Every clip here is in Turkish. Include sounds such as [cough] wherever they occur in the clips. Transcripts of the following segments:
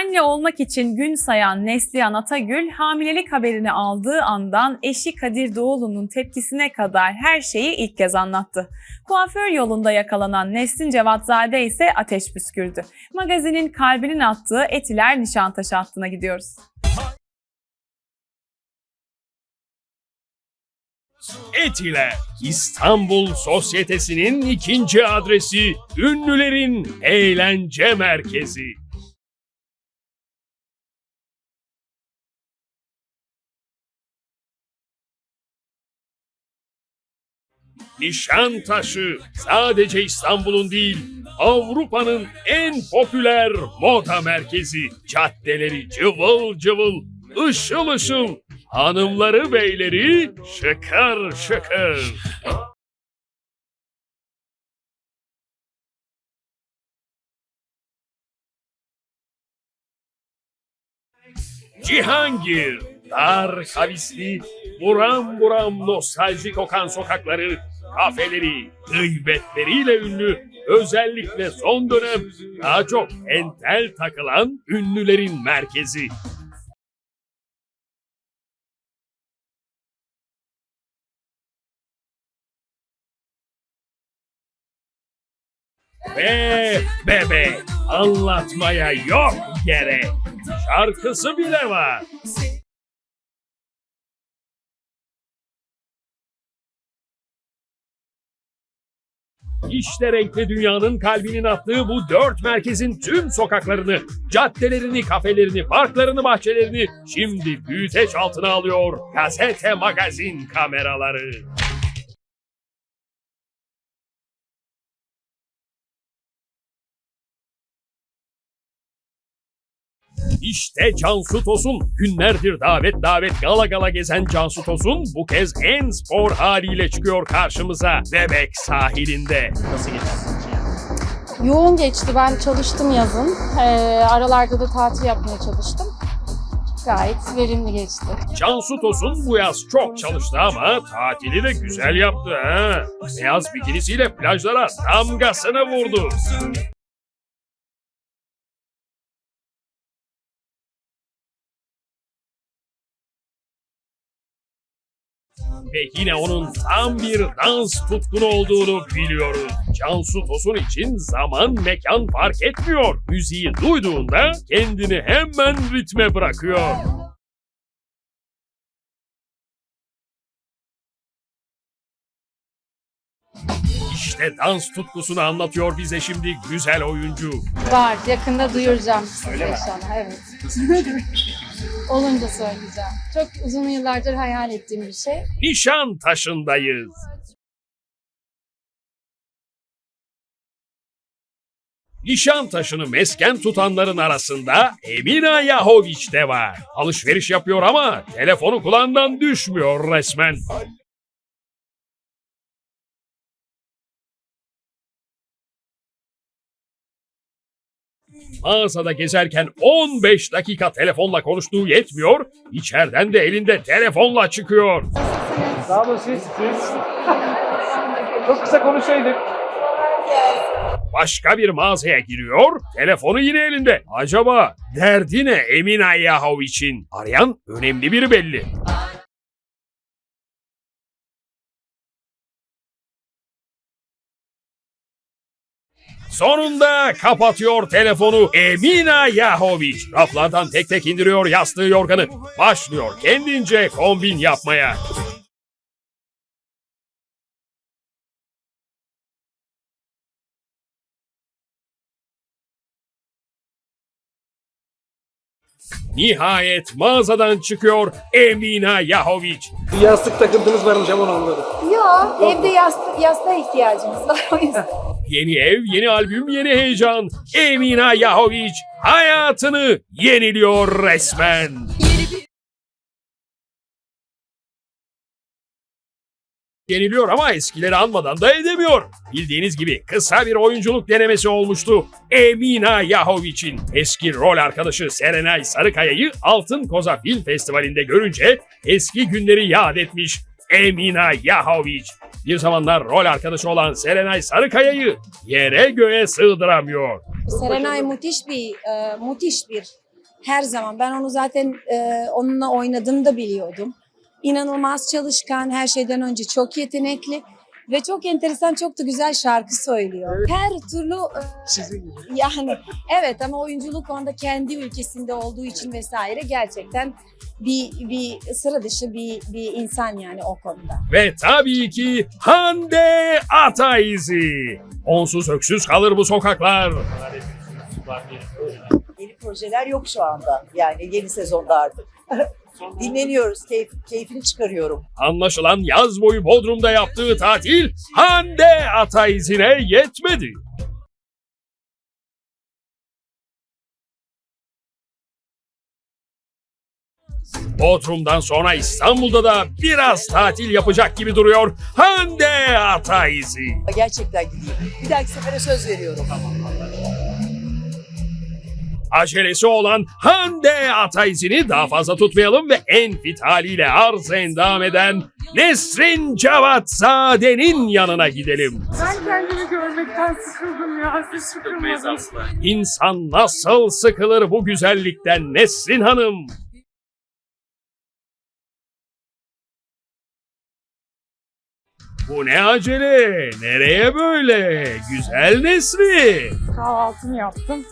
Anne olmak için gün sayan Neslihan Atagül hamilelik haberini aldığı andan eşi Kadir Doğulu'nun tepkisine kadar her şeyi ilk kez anlattı. Kuaför yolunda yakalanan Neslin Cevatzade ise ateş püskürdü. Magazinin kalbinin attığı Etiler Nişantaşı hattına gidiyoruz. Etiler, İstanbul Sosyetesi'nin ikinci adresi, ünlülerin eğlence merkezi. Nişantaşı sadece İstanbul'un değil, Avrupa'nın en popüler moda merkezi. Caddeleri cıvıl cıvıl, ışıl ışıl, hanımları beyleri şıkır şıkır. Cihangir, dar kavisli, buram buram nostalji kokan sokakları, kafeleri, gıybetleriyle ünlü, özellikle son dönem daha çok entel takılan ünlülerin merkezi. Ve bebe anlatmaya yok gerek. Şarkısı bile var. İşte renkli dünyanın kalbinin attığı bu dört merkezin tüm sokaklarını, caddelerini, kafelerini, parklarını, bahçelerini şimdi büyüteç altına alıyor gazete magazin kameraları. İşte Cansu Tosun. Günlerdir davet davet gala gala gezen Cansu Tosun bu kez en spor haliyle çıkıyor karşımıza. Bebek sahilinde. Nasıl geçti? Yoğun geçti. Ben çalıştım yazın. Ee, aralarda da tatil yapmaya çalıştım. Gayet verimli geçti. Cansu Tosun bu yaz çok çalıştı ama tatili de güzel yaptı ha. Beyaz bikinisiyle plajlara damgasını vurdu. Ve yine onun tam bir dans tutkunu olduğunu biliyoruz. Cansu Tosun için zaman mekan fark etmiyor. Müziği duyduğunda kendini hemen ritme bırakıyor. İşte dans tutkusunu anlatıyor bize şimdi güzel oyuncu. Var. Yakında duyuracağım size inşallah. Evet. [laughs] Olunca söyleyeceğim. Çok uzun yıllardır hayal ettiğim bir şey. Nişan taşındayız. Nişantaşı'nı mesken tutanların arasında Emina Yahoviç de var. Alışveriş yapıyor ama telefonu kulağından düşmüyor resmen. Mağazada gezerken 15 dakika telefonla konuştuğu yetmiyor, içeriden de elinde telefonla çıkıyor. Sağ olun siz. siz. [laughs] Çok kısa konuşsaydık. Başka bir mağazaya giriyor, telefonu yine elinde. Acaba derdi ne Emina Yahoviç'in? Arayan önemli biri belli. Sonunda kapatıyor telefonu Emina Yahoviç. Raflardan tek tek indiriyor yastığı yorganı. Başlıyor kendince kombin yapmaya. Nihayet mağazadan çıkıyor Emina Yahoviç. Bir yastık takıntınız varmış ama onu anladım. Yok. Evde yastık, yastığa ihtiyacımız var. O yüzden. Yeni ev, yeni albüm, yeni heyecan. Emina Yahoviç hayatını yeniliyor resmen. Yeniliyor ama eskileri anmadan da edemiyor. Bildiğiniz gibi kısa bir oyunculuk denemesi olmuştu. Emina Yahoviç'in eski rol arkadaşı Serenay Sarıkaya'yı Altın Koza Film Festivali'nde görünce eski günleri yad etmiş. Emina Yahoviç. Bir zamanlar rol arkadaşı olan Serenay Sarıkaya'yı yere göğe sığdıramıyor. Serenay müthiş bir e, müthiş bir Her zaman. Ben onu zaten e, onunla oynadığımı da biliyordum. İnanılmaz çalışkan, her şeyden önce çok yetenekli ve çok enteresan, çok da güzel şarkı söylüyor. Her türlü e, Sizin gibi. yani evet ama oyunculuk onda kendi ülkesinde olduğu için vesaire gerçekten bir bir sıra dışı bir bir insan yani o konuda. Ve tabii ki Hande Ataizi. Onsuz öksüz kalır bu sokaklar. Yeni projeler yok şu anda. Yani yeni sezonda artık. [laughs] Dinleniyoruz. Keyif, keyfini çıkarıyorum. Anlaşılan yaz boyu Bodrum'da yaptığı tatil Hande Ataizi'ne yetmedi. Bodrum'dan sonra İstanbul'da da biraz tatil yapacak gibi duruyor Hande Ataizi. Gerçekten gideyim. Bir dahaki sefere söz veriyorum. Acelesi olan Hande Ataizi'ni daha fazla tutmayalım ve en fit haliyle arz endam eden Nesrin Cevatzade'nin yanına gidelim. Ben kendimi görmekten sıkıldım ya. Siz sıkılmadınız. İnsan nasıl sıkılır bu güzellikten Nesrin Hanım? Bu ne acele? Nereye böyle? Güzel Nesrin. Kahvaltımı yaptım.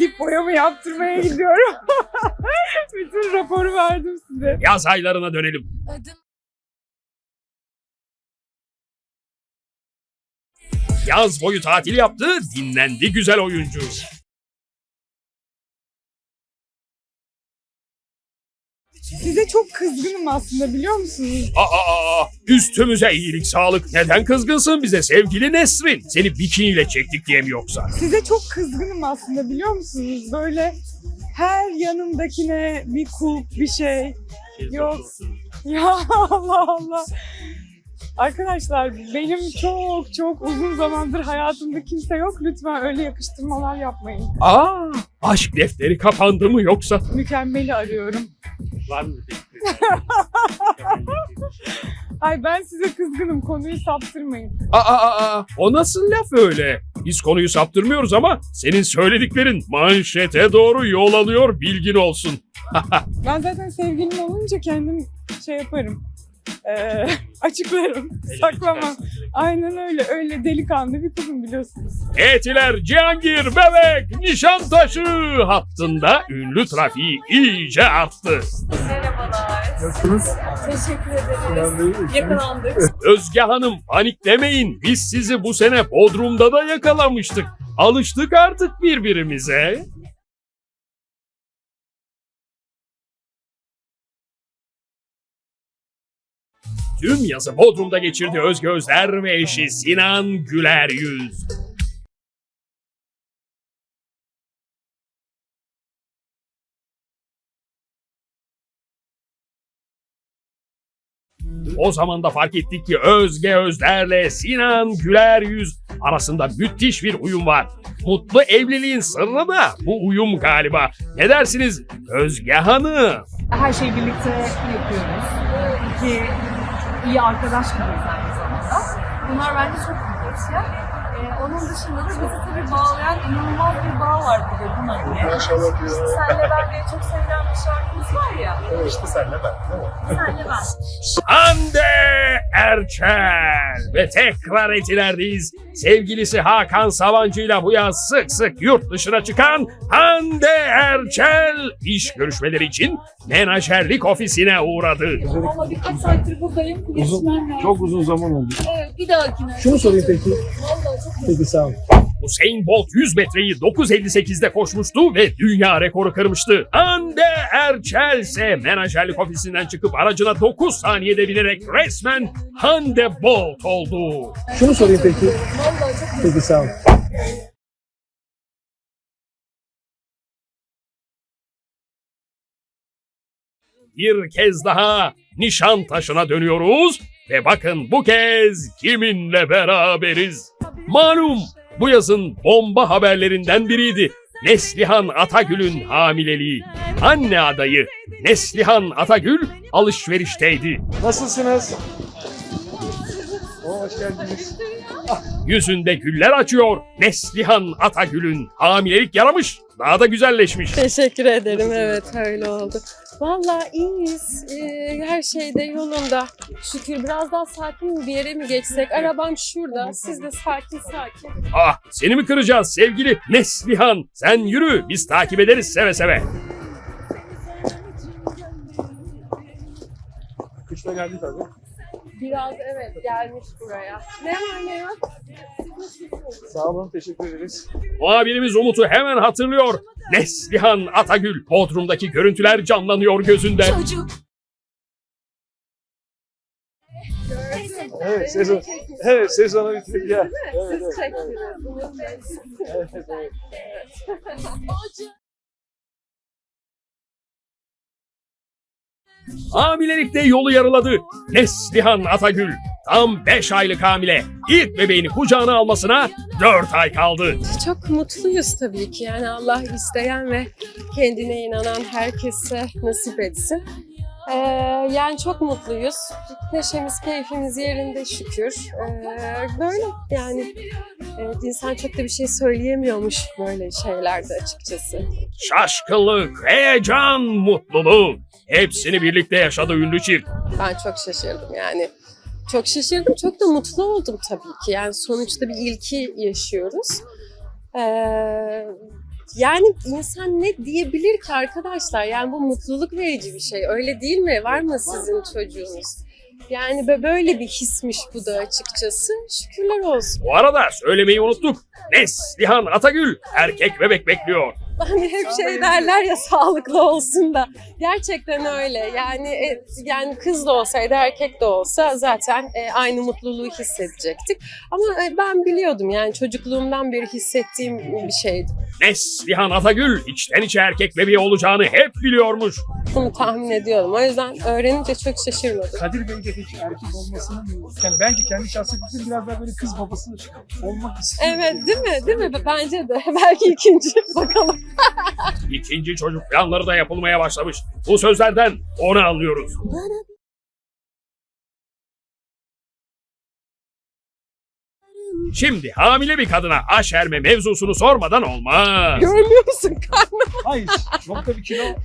Dip boyamı yaptırmaya gidiyorum. [laughs] Bütün raporu verdim size. Yaz aylarına dönelim. Yaz boyu tatil yaptı, dinlendi güzel oyuncu. Size çok kızgınım aslında biliyor musunuz? Aa, aa, aa, üstümüze iyilik sağlık. Neden kızgınsın bize sevgili Nesrin? Seni bikiniyle çektik diye mi yoksa? Size çok kızgınım aslında biliyor musunuz? Böyle her yanımdakine bir kulp bir şey. Yok. [laughs] Ya Allah Allah. Arkadaşlar benim çok çok uzun zamandır hayatımda kimse yok. Lütfen öyle yakıştırmalar yapmayın. Aa, aşk defteri kapandı mı yoksa? Mükemmeli arıyorum. Var mı? [laughs] Ay ben size kızgınım konuyu saptırmayın. Aa, aa, aa, o nasıl laf öyle? Biz konuyu saptırmıyoruz ama senin söylediklerin manşete doğru yol alıyor bilgin olsun. [laughs] Ben zaten sevgilim olunca kendim şey yaparım. Ee, [laughs] açıklarım. Saklamam. Aynen öyle. Öyle delikanlı bir kızım biliyorsunuz. Etiler Cihangir Bebek Nişantaşı hattında ünlü trafiği iyice arttı. Nasılsınız? Teşekkür ederiz. Yakalandık. Yakalandık. Özge Hanım paniklemeyin biz sizi bu sene Bodrum'da da yakalamıştık. Alıştık artık birbirimize. Tüm yazı Bodrum'da geçirdi Özge Özler ve eşi Sinan Güler Yüz. O zaman da fark ettik ki Özge Özler'le Sinan Güler Yüz arasında müthiş bir uyum var. Mutlu evliliğin sırrı da bu uyum galiba. Ne dersiniz Özge Hanım? her şeyi birlikte yapıyoruz. İki iyi arkadaş gibiyiz aynı zamanda. Bunlar bence çok büyük ya. Ee, onun dışında da bizi tabii bağlayan inanılmaz bir bağ var burada Pınar'la. Maşallah İşte senle ben diye çok sevilen bir şarkımız var ya. İşte senle ben. Değil mi? Senle ben. Hande Erçel ve tekrar etilerdeyiz. Sevgilisi Hakan Sabancı'yla bu yaz sık sık yurt dışına çıkan Hande Erçel iş görüşmeleri için menajerlik ofisine uğradı. Ama birkaç saattir buradayım. Yetişmem lazım. Çok uzun zaman oldu. Evet bir dahakine. Şunu sorayım peki. Vallahi çok Peki sağ ol. Usain Bolt 100 metreyi 9.58'de koşmuştu ve dünya rekoru kırmıştı. Hande Erçel ise menajerlik ofisinden çıkıp aracına 9 saniyede binerek resmen Hande Bolt oldu. Şunu sorayım peki. Peki sağ ol. Bir kez daha nişan taşına dönüyoruz ve bakın bu kez kiminle beraberiz. Malum bu yazın bomba haberlerinden biriydi. Neslihan Atagül'ün hamileliği. Anne adayı Neslihan Atagül alışverişteydi. Nasılsınız? Hoş geldiniz. Yüzünde güller açıyor. Neslihan Atagül'ün hamilelik yaramış. Daha da güzelleşmiş. Teşekkür ederim. Evet öyle oldu. Vallahi iyiyiz. Ee, her şey de yolunda. Şükür biraz daha sakin bir yere mi geçsek? Arabam şurada. Siz de sakin sakin. Ah seni mi kıracağız sevgili Neslihan? Sen yürü biz takip ederiz seve seve. Kışla geldi tabii. Biraz evet gelmiş buraya. Ne var ne yok? Sağ olun, teşekkür ederiz. Muhabirimiz Umut'u hemen hatırlıyor. Neslihan Atagül. Bodrum'daki görüntüler canlanıyor gözünde. Evet, sezon. Evet, sezonu bitirdik ya. Evet, Siz evet, çektiniz. evet, evet, Hamilelikte yolu yarıladı. Neslihan Atagül. Tam 5 aylık hamile. İlk bebeğini kucağına almasına 4 ay kaldı. Çok mutluyuz tabii ki. Yani Allah isteyen ve kendine inanan herkese nasip etsin. Ee, yani çok mutluyuz. Neşemiz, keyfimiz yerinde şükür. Ee, böyle yani evet, insan çok da bir şey söyleyemiyormuş böyle şeylerde açıkçası. Şaşkınlık, heyecan, mutluluk. Hepsini birlikte yaşadı ünlü çift. Ben çok şaşırdım yani. Çok şaşırdım, çok da mutlu oldum tabii ki. Yani sonuçta bir ilki yaşıyoruz. Ee, yani insan ne diyebilir ki arkadaşlar? Yani bu mutluluk verici bir şey. Öyle değil mi? Var mı sizin çocuğunuz? Yani bö- böyle bir hismiş bu da açıkçası. Şükürler olsun. Bu arada söylemeyi unuttuk. Neslihan Atagül erkek bebek bekliyor. Hani hep şey derler ya sağlıklı olsun da. Gerçekten öyle. Yani e, yani kız da olsaydı erkek de olsa zaten e, aynı mutluluğu hissedecektik. Ama e, ben biliyordum yani çocukluğumdan beri hissettiğim bir şeydi. Neslihan Atagül içten içe erkek bebeği olacağını hep biliyormuş. Bunu tahmin ediyordum. O yüzden öğrenince çok şaşırmadım. Kadir Bey de peki erkek olmasını mı? Yani bence kendi şahsi fikrim biraz daha böyle kız babası olmak istiyor. Evet değil mi? Değil mi? Bence de. [laughs] Belki ikinci. Bakalım. İkinci çocuk planları da yapılmaya başlamış. Bu sözlerden onu anlıyoruz. Şimdi hamile bir kadına aşerme mevzusunu sormadan olmaz. Görmüyor musun? Hayır, çok da bir kilo yok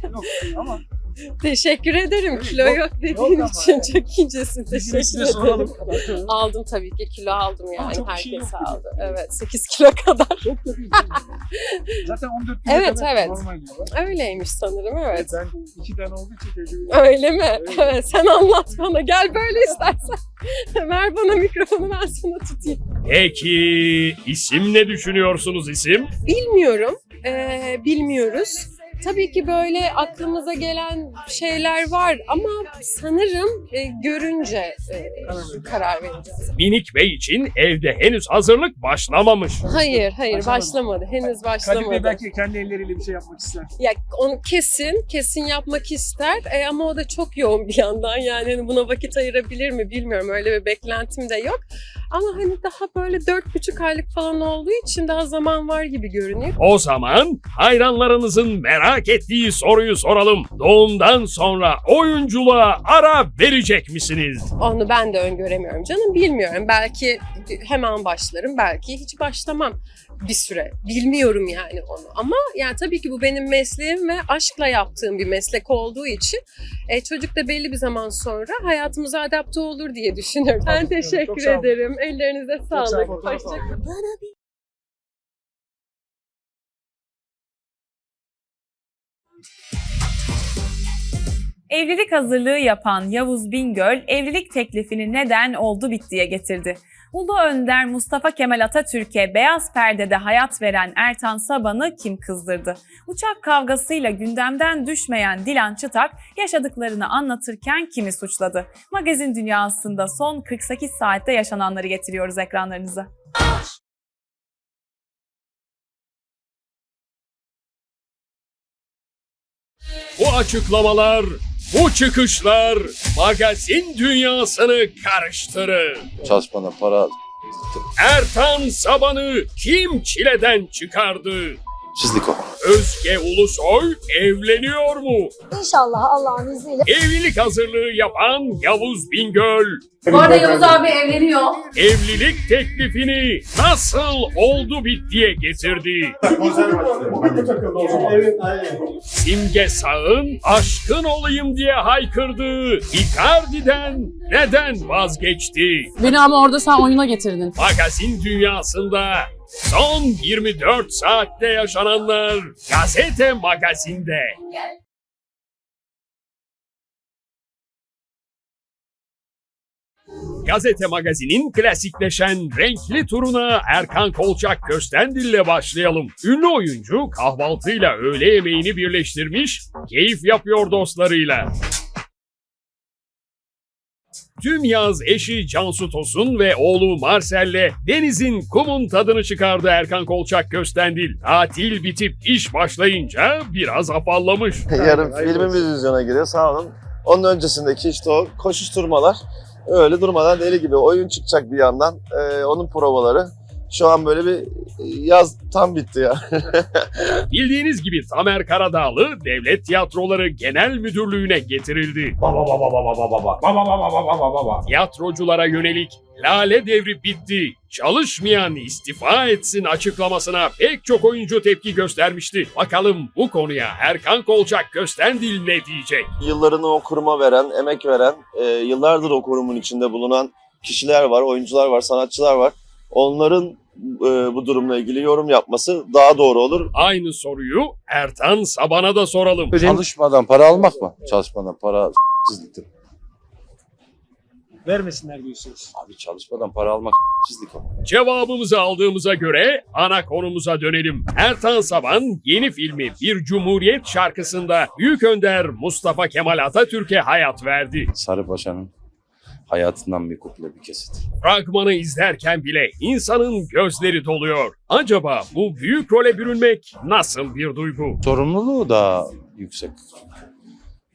ama Teşekkür ederim. Kilo yok- yok yok dediğin ama için yani. çok incesin. Teşekkür ederim. soralım. Aldım tabii ki kilo aldım Ama yani bir şey herkes yok. aldı. Evet 8 kilo kadar. Çok da. Zaten 14 kilo Evet, kadar evet. normal diyorlar. Öyleymiş sanırım evet. Ben iki tane olduğu için tecrübe Öyle mi? Evet. Evet. sen anlat bana. Gel böyle istersen. [laughs] Ver bana mikrofonu ben sana tutayım. Peki isim ne düşünüyorsunuz isim? Bilmiyorum. Ee, bilmiyoruz. Tabii ki böyle aklımıza gelen şeyler var ama sanırım e, görünce e, karar vereceğiz. Minik Bey için evde henüz hazırlık başlamamış. Hayır, hayır Başlamadı. başlamadı. Henüz Kadir Bey başlamadı. belki kendi elleriyle bir şey yapmak ister. Ya onu kesin, kesin yapmak ister E, ama o da çok yoğun bir yandan yani hani buna vakit ayırabilir mi bilmiyorum öyle bir beklentim de yok. Ama hani daha böyle dört buçuk aylık falan olduğu için daha zaman var gibi görünüyor. O zaman hayranlarınızın merak ettiği soruyu soralım. Doğumdan sonra oyunculuğa ara verecek misiniz? Onu ben de öngöremiyorum canım bilmiyorum. Belki hemen başlarım belki hiç başlamam bir süre. Bilmiyorum yani onu ama yani tabii ki bu benim mesleğim ve aşkla yaptığım bir meslek olduğu için e, çocuk da belli bir zaman sonra hayatımıza adapte olur diye düşünüyorum. Ben Çok teşekkür sağ olun. ederim. Ellerinize sağ sağlık. olun. Hoşçakalın. Evlilik hazırlığı yapan Yavuz Bingöl evlilik teklifini neden oldu bittiye getirdi. Ulu Önder Mustafa Kemal Atatürk'e beyaz perdede hayat veren Ertan Saban'ı kim kızdırdı? Uçak kavgasıyla gündemden düşmeyen Dilan Çıtak yaşadıklarını anlatırken kimi suçladı? Magazin dünyasında son 48 saatte yaşananları getiriyoruz ekranlarınıza. Bu açıklamalar, bu çıkışlar magazin dünyasını karıştırır. Çalışmana para Ertan Saban'ı kim çileden çıkardı? çizdik o. Özge Ulusoy evleniyor mu? İnşallah Allah'ın izniyle. Evlilik hazırlığı yapan Yavuz Bingöl Bu arada Yavuz abi evleniyor. evlilik teklifini nasıl oldu bittiye getirdi. Simge Sağ'ın aşkın olayım diye haykırdığı Icardi'den neden vazgeçti? Beni ama orada sen oyuna getirdin. Magazin dünyasında son 24 saatte yaşananlar gazete magazinde. Gazete Magazin'in klasikleşen renkli turuna Erkan Kolçak Köstendil'le başlayalım. Ünlü oyuncu kahvaltıyla öğle yemeğini birleştirmiş, keyif yapıyor dostlarıyla. Tüm yaz eşi Cansu Tosun ve oğlu Marcel'le denizin kumun tadını çıkardı Erkan Kolçak Köstendil. Tatil bitip iş başlayınca biraz afallamış. [laughs] Yarın filmimiz vizyona giriyor sağ olun. Onun öncesindeki işte o koşuşturmalar öyle durmadan deli gibi oyun çıkacak bir yandan. Ee, onun provaları. Şu an böyle bir yaz tam bitti ya. Bildiğiniz gibi Tamer Karadağlı Devlet Tiyatroları Genel Müdürlüğü'ne getirildi. Baba baba baba baba baba baba baba baba baba baba. Tiyatroculara yönelik lale devri bitti, çalışmayan istifa etsin açıklamasına pek çok oyuncu tepki göstermişti. Bakalım bu konuya Erkan Kolçak Köstendil ne diyecek? Yıllarını o kuruma veren, emek veren, e, yıllardır o kurumun içinde bulunan kişiler var, oyuncular var, sanatçılar var. Onların e, bu durumla ilgili yorum yapması daha doğru olur. Aynı soruyu Ertan Saban'a da soralım. Çalışmadan para almak mı? Çalışmadan para sizliktir. Vermesinler diyorsunuz. Abi çalışmadan para almak sizlik ama. Cevabımızı aldığımıza göre ana konumuza dönelim. Ertan Saban yeni filmi Bir Cumhuriyet şarkısında Büyük Önder Mustafa Kemal Atatürk'e hayat verdi. Sarı Paşa'nın hayatından bir kuple bir kesit. Fragmanı izlerken bile insanın gözleri doluyor. Acaba bu büyük role bürünmek nasıl bir duygu? Sorumluluğu daha yüksek.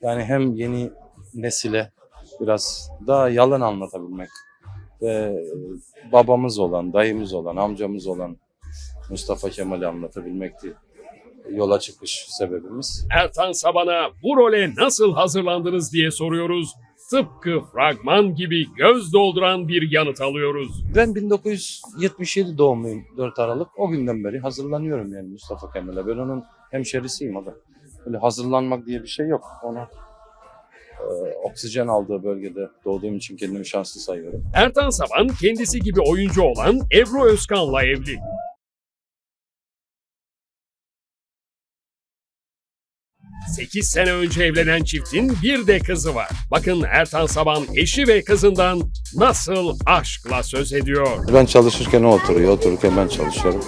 Yani hem yeni nesile biraz daha yalan anlatabilmek ve babamız olan, dayımız olan, amcamız olan Mustafa Kemal'i anlatabilmekti yola çıkış sebebimiz. Ertan Saban'a bu role nasıl hazırlandınız diye soruyoruz. Tıpkı fragman gibi göz dolduran bir yanıt alıyoruz. Ben 1977 doğumluyum 4 Aralık. O günden beri hazırlanıyorum yani Mustafa Kemal'e. Ben onun hemşerisiyim adam. Böyle hazırlanmak diye bir şey yok. Ona e, oksijen aldığı bölgede doğduğum için kendimi şanslı sayıyorum. Ertan Saban kendisi gibi oyuncu olan Ebru Özkan'la evli. Sekiz sene önce evlenen çiftin bir de kızı var. Bakın Ertan Saban eşi ve kızından nasıl aşkla söz ediyor. Ben çalışırken o oturuyor, otururken ben çalışıyorum.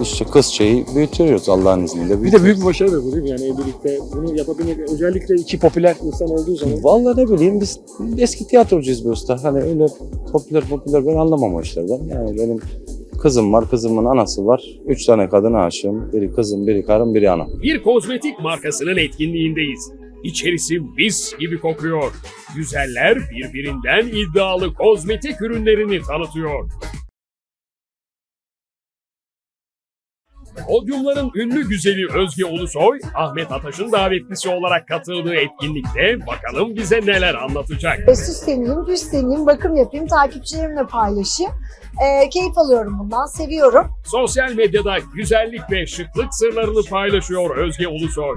İşte kız şeyi büyütüyoruz Allah'ın izniyle. Bir de büyük bir başarı da bu değil mi? Yani evlilikte bunu yapabilmek özellikle iki popüler insan olduğu zaman. Vallahi ne bileyim biz eski tiyatrocuyuz be usta. Hani öyle popüler popüler ben anlamam o işlerden. Yani benim kızım var, kızımın anası var. Üç tane kadına aşığım. Biri kızım, biri karım, biri anam. Bir kozmetik markasının etkinliğindeyiz. İçerisi mis gibi kokuyor. Güzeller birbirinden iddialı kozmetik ürünlerini tanıtıyor. Podyumların ünlü güzeli Özge Ulusoy, Ahmet Ataş'ın davetlisi olarak katıldığı etkinlikte bakalım bize neler anlatacak. Süsleneyim, düzleneyim, bakım yapayım, takipçilerimle paylaşayım. Ee, keyif alıyorum bundan, seviyorum. Sosyal medyada güzellik ve şıklık sırlarını paylaşıyor Özge Ulusoy.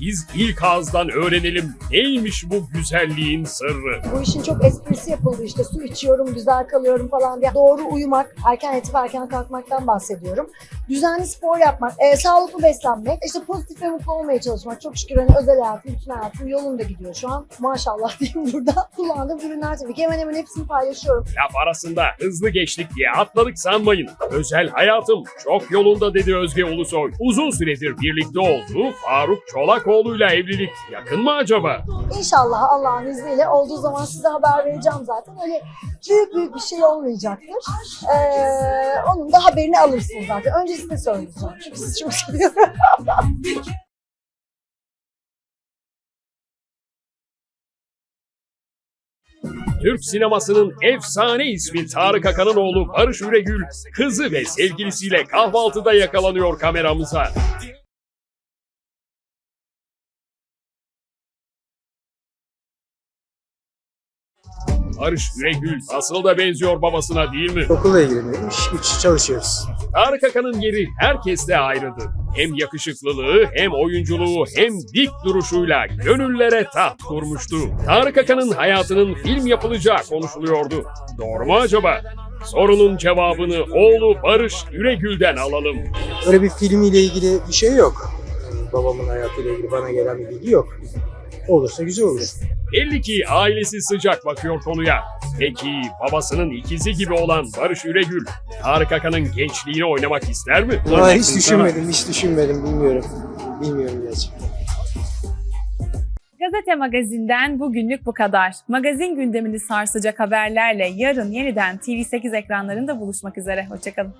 Biz ilk ağızdan öğrenelim neymiş bu güzelliğin sırrı. Bu işin çok esprisi yapıldı işte su içiyorum, güzel kalıyorum falan diye. Doğru uyumak, erken yatıp erken kalkmaktan bahsediyorum. Düzenli spor yapmak, e, sağlıklı beslenmek, işte pozitif ve mutlu olmaya çalışmak. Çok şükür hani özel hayatım, bütün hayatım yolunda gidiyor şu an. Maşallah [laughs] diyeyim burada. Kullandığım ürünler tabii ki hemen hemen hepsini paylaşıyorum. Laf arasında hızlı geçtik diye atladık sanmayın. Özel hayatım çok yolunda dedi Özge Ulusoy. Uzun süredir birlikte olduğu Faruk Çolakoğlu'yla evlilik yakın mı acaba? İnşallah Allah'ın izniyle olduğu zaman size haber vereceğim zaten. Öyle büyük büyük bir şey olmayacaktır. Ee, onun da haberini alırsınız zaten. Öncesinde söyleyeceğim. Çünkü sizi çok seviyorum. Türk sinemasının efsane ismi Tarık Akan'ın oğlu Barış Üregül, kızı ve sevgilisiyle kahvaltıda yakalanıyor kameramıza. Barış Üregül nasıl da benziyor babasına değil mi? Okulla ilgileniyorum. İş güç çalışıyoruz. Tarık Akan'ın yeri herkeste ayrıdır. Hem yakışıklılığı hem oyunculuğu hem dik duruşuyla gönüllere taht kurmuştu. Tarık Akan'ın hayatının film yapılacağı konuşuluyordu. Doğru mu acaba? Sorunun cevabını oğlu Barış Üregül'den alalım. Öyle bir filmiyle ilgili bir şey yok. Babamın hayatıyla ilgili bana gelen bir bilgi yok. Olursa güzel olur. Belli ki ailesi sıcak bakıyor konuya. Peki babasının ikizi gibi olan Barış Üregül, Tarık Akan'ın gençliğini oynamak ister mi? Ama hiç düşünmedim, hiç düşünmedim. Bilmiyorum. Bilmiyorum gerçekten. Gazete Magazin'den bugünlük bu kadar. Magazin gündemini sarsacak haberlerle yarın yeniden TV8 ekranlarında buluşmak üzere. Hoşçakalın.